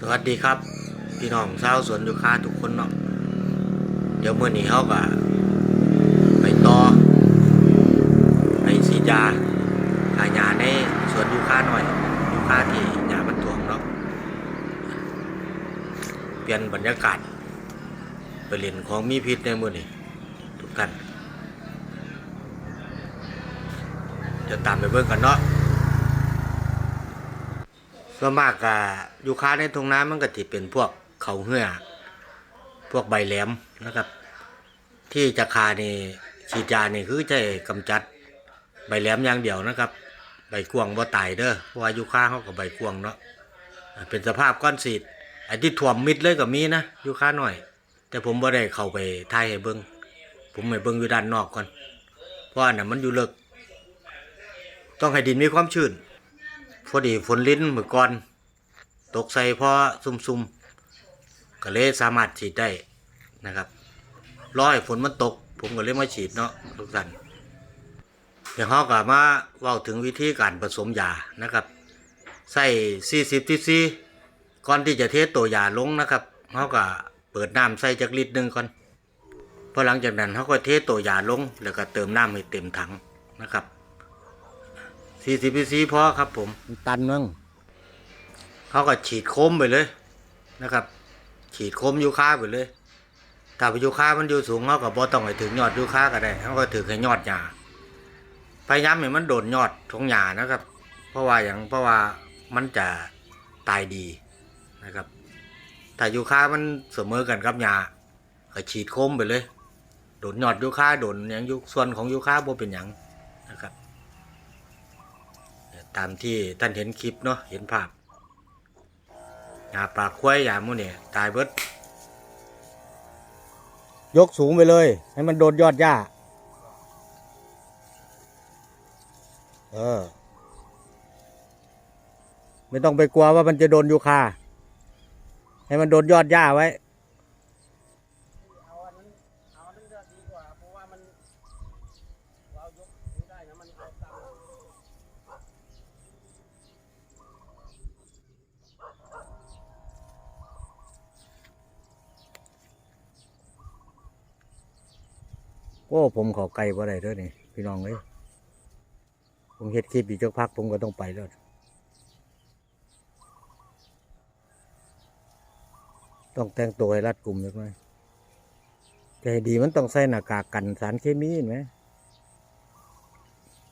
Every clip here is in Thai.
สวัสดีครับ พี่น้องชาวสวนยูคาทุกคนเนาะเดี๋ยวมื่อนี้เขาก็ไปต่อไปสีดาขายาในสวนยูคาหน่อยยูคาที่หยามันถ่วงเนาะเปลี่ยนบรรยากาศไปเล่นของมีพิษในมือนี้ทุกท่านเดี๋ยวตามไปเบิ่งกันเนาะ ส่วนมากก็ยูคาในทงน้ำมันก็ที่เป็นพวกเขาเหื่อพวกใบแหลมนะครับ ที่จะคานี่ฉีดยานี่คือจะกำจัดใบแหลมอย่างเดียวนะครับ ใบกวงบ่ตายเด้อเพราะว่ายูคาเขากับใบกวงเนาะเป็นสภาพก้อนสีดไอ้ที่ถ่วมมิดเลยก็มีนะอยู่ค้าหน่อย แต่ผมบ่ได้เข้าไปถ่ายให้เบิ่งผมให้เบิ่งอยู่ด้านนอกก่อนเพราะอันนั้นมันอยู่เลิกต้องให้ดินมีความชื้น พอดีฝนลิ้นมือก่อน ตกใส่พอซุ่มๆก็เลยสามารถฉีดได้นะครับรอให้ฝนมันตก ผมก็เลยมาฉีดเนาะทุกท่านเดี๋ยวเขาก็มาเว้าถึงวิธีการผสมยานะครับ ใส่ 40ซีซีก่อนที่จะเทตัวยาลงนะครับเขาก็เปิดน้ำใส่จักลิตรหนึ่งก่อนพอหลังจากนั้นเขาก็เทตัวยาลง แล้วก็เติมน้ำให้เต็มถังนะครับ สี่สิบซีพอครับผมตันมั้งเขาก็ฉีดโคมไปเลยนะครับ ฉีดโคมยูคาไปเลยถ้าไปยูคามันอยู่สูงเขาก็บ่ต้องไปถึงยอดยูคาก็ได้เขาก็ถือให้ยอดหญ้าพยายามให้มันโดนยอดของหญ้านะครับ เพราะว่าอย่างเพราะว่ามันจะตายดีนะครับถ้ายูคามันเสมอกันกับหญ้าก็ฉีดโคมไปเลย โดนยอดยูคาโดนอย่างยุส่วนของยูคาบ่เป็นหยังนะครับ ตามที่ท่านเห็นคลิปเนาะเห็นภาพยาปลาควายยามูเนี่ยตายเบิดยกสูงไปเลย ให้มันโดนยอดหญ้า เออ ไม่ต้องไปกลัวว่ามันจะโดนยูคา ให้มันโดนยอดหญ้าไว้ เอาอันนั้นเอาอันนั้นจะดีกว่า เพราะว่ามันเรายกไม่ได้นะมันเอาตาม โอ้ผมขอไกลบ่ได้เด้อนี่พี่น้องเอ้ยผมเฮ็ดคลิปอีกจักพักผมก็ต้องไปแล้วต้องแต่งตัวให้รัดกลุ่มเล็กน้อยจะให้ดีมันต้องใส่หน้ากากกันสารเคมีเห็นไหม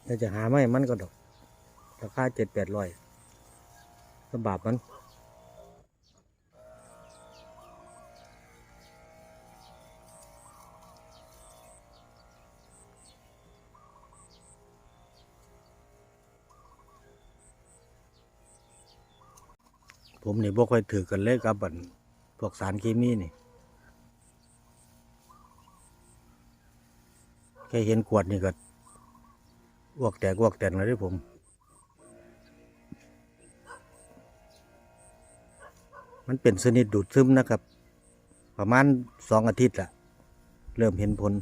ถ้าจะหาไม่มันก็ดอกราคาเจ็ดแปดร้อยก็บาปมัน ผมนี่บ่ค่อยถือกันเลยกับบันพวกสารเคมีนี่แค่เห็นขวดนี่ก็อวกแตกอวกแตนแล้วเด้อผมมันเป็นชนิดดูดซึมนะครับ ประมาณสองอาทิตย์ละเริ่มเห็นผล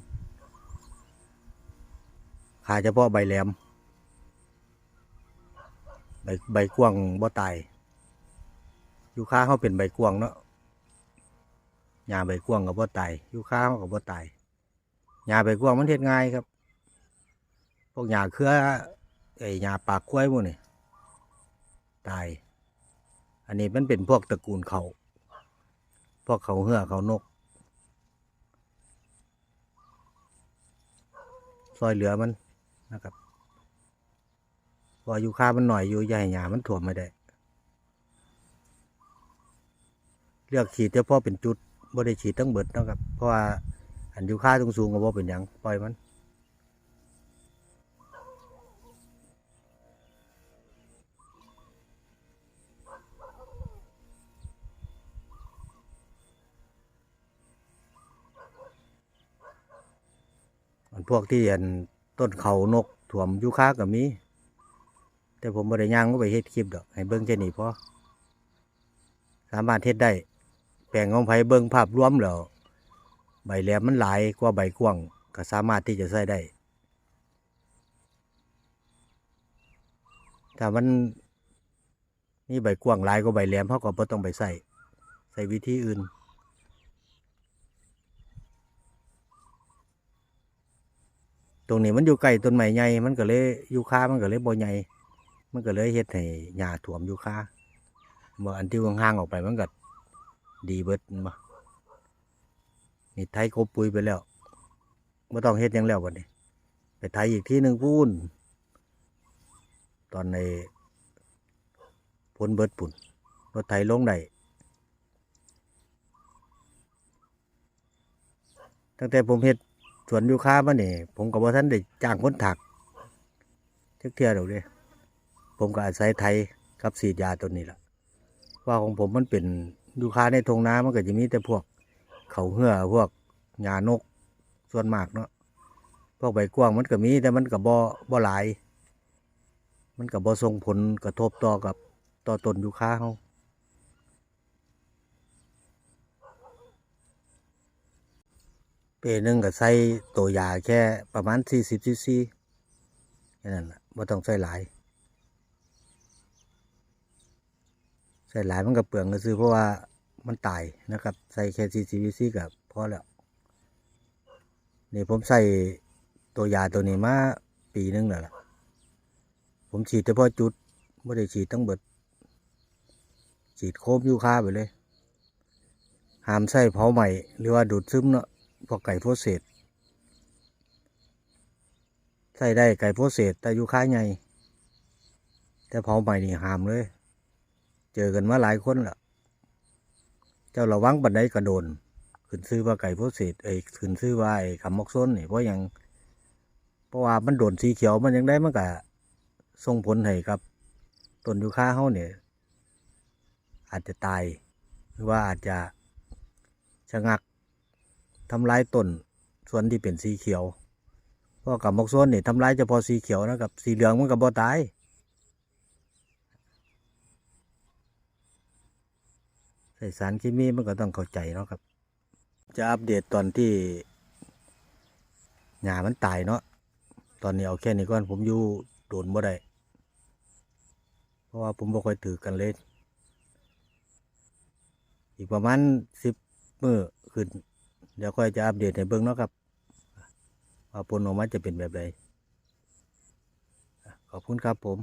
ขาเฉพาะใบแหลม ใบใบกว้างบ่ตาย ยูคาเขาเป็นใบกวางเนาะหญ้าใบกวางกับบ่ตายยูคาเขากับบ่ตายหญ้าใบกวางมันเฮ็ดง่ายครับ พวกหญ้าเครือไอ้หญ้าปากกล้วยพวกนี้ตาย อันนี้มันเป็นพวกตระกูลเขาพวกเขาเหือเขานก ซอยเหลือมันนะครับพออยู่คามันหน่อยอยู่ใหญ่หญ้ามันถ่วมไม่ได้ เลือกฉีดเฉพาะเป็นจุดบ่ได้ฉีดทั้งเบิดนะครับ เพราะว่าอันอยู่ค่าตรงสูงๆก็บ่เป็นหยังปล่อยมันอันพวกที่อันต้นเขานกถ่วมยูค่าก็มี แต่ผมบ่ได้ย่างก็ไปเฮ็ดคลิปดอก ให้เบิ่งแค่นี้พอสามารถเฮ็ดได้ แปลงของไผเบิ่งภาพรวมแล้วใบแหลมมันหลายกว่าใบกว้างก็สามารถที่จะใช้ได้ถ้ามันนี่ใบกว้างหลายกว่าใบแหลมเขาก็บ่ต้องไปใส่ใส่วิธีอื่นตรงนี้มันอยู่ใกล้ต้นไม้ใหญ่ มันก็เลยยูคามันก็เลยบ่ใหญ่ มันก็เลยเฮ็ดให้หญ้าท่วมยูคาบ่อันที่ห่างๆออกไปมันก็ ดีเบิดม่นบ่นี่ไถกบปุ๋ยไปแล้วบ่ต้องเฮ็ดยังแล้วบัดนี้ ไปไถอีกที่หนึ่งพูนตอนในผลเบิดปุ่นรถไถลงได้ตั้งแต่ผมเฮ็ดสวนยูคามานี่ผมกับว่าท่านได้จ้างคนถักเทื่อเทียวดอกเด้ผมก็อาศัยไทยกับสีดยาตัวนี้แหละว่าของผมมันเป็น ยูคาในทงน้ามันก็จะมีแต่พวกเขาเหื่อพวกหญ้านกส่วนมากเนาะพวกใบกว้างมันก็มีแต่มันก็บ่บ่หลาย มันก็บ่ส่งผลกระทบต่อกับต่อต้นยูคาเฮาเปหนึ่งก็ใส่ตัวยาแค่ประมาณสี่สิบซีซีแค่นั้นแหละไม่ต้องใส่หลาย ใส่หลายมันก็เปลืองก็ซื้อเพราะว่ามันตายนะครับ ใส่แค่สี่สิบซีซีกับพอแล้วนี่ผมใส่ตัวยาตัวนี้มาปีหนึงแล้วล่ะ ผมฉีดเฉพาะจุดไม่ได้ฉีดทั้งเบิด ฉีดโคมยูคาไปเลยห้ามใส่เผาใหม่หรือว่าดูดซึมเนาะพวกไก่โพเศษใส่ได้ไก่โพเศษแต่ยูค่าใหญ่แต่เผาใหม่นี่ห้ามเลย เจอกันมาหลายคนละเจ้าระวังบันไดกระโดน ขึ้นซื้อว่าไก่โพดเศษเอ้ขึ้นซื้อว่าไอ้คำมกซ้นนี่เพราะยังเพราะว่ามันโดนสีเขียวมันยังได้มันก็ส่งผลให้กับต้นยูคาเฮาเนี่ยอาจจะตายหรือว่าอาจจะชะงักทำลายต้นส่วนที่เป็นสีเขียวเพราะกับมกส่วนนี่ทำลายเฉพาะสีเขียวนะครับสีเหลืองมันก็บ่ตาย ส่สารเคมีมันก็ต้องเข้าใจเนาะครับ จะอัปเดตตอนที่หญ้ามันตายเนาะตอนนี้เอาแค่นี้ก่อนผมอยู่โดนบ่ได้เพราะว่าผมบ่ค่อยถือกันเลยอีกประมาณสิบมือขึ้น เดี๋ยวค่อยจะอัปเดตให้เบิ่งเนาะครับว่าผลออกมาจะเป็นแบบใดขอบคุณครับผม